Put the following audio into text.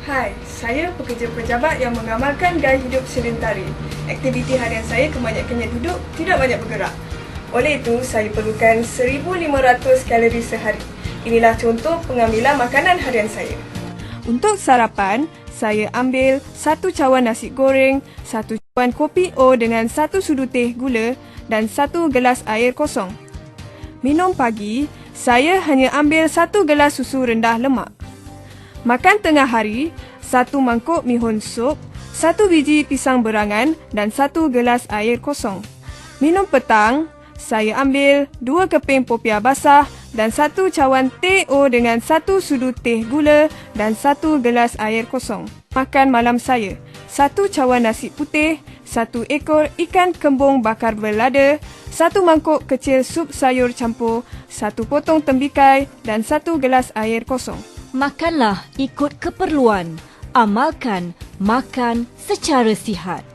Hai, saya pekerja pejabat yang mengamalkan gaya hidup sedentari. Aktiviti harian saya kebanyakannya duduk, tidak banyak bergerak. Oleh itu, saya perlukan 1500 kalori sehari. Inilah contoh pengambilan makanan harian saya. Untuk sarapan, saya ambil satu cawan nasi goreng, satu cawan kopi O dengan satu sudu teh gula dan satu gelas air kosong. Minum pagi, saya hanya ambil satu gelas susu rendah lemak. Makan tengah hari, satu mangkuk mihun sup, satu biji pisang berangan dan satu gelas air kosong. Minum petang, saya ambil dua keping popiah basah dan satu cawan teh O dengan satu sudu teh gula dan satu gelas air kosong. Makan malam saya, satu cawan nasi putih, satu ekor ikan kembung bakar berlada, satu mangkuk kecil sup sayur campur, satu potong tembikai dan satu gelas air kosong. Makanlah ikut keperluan. Amalkan makan secara sihat.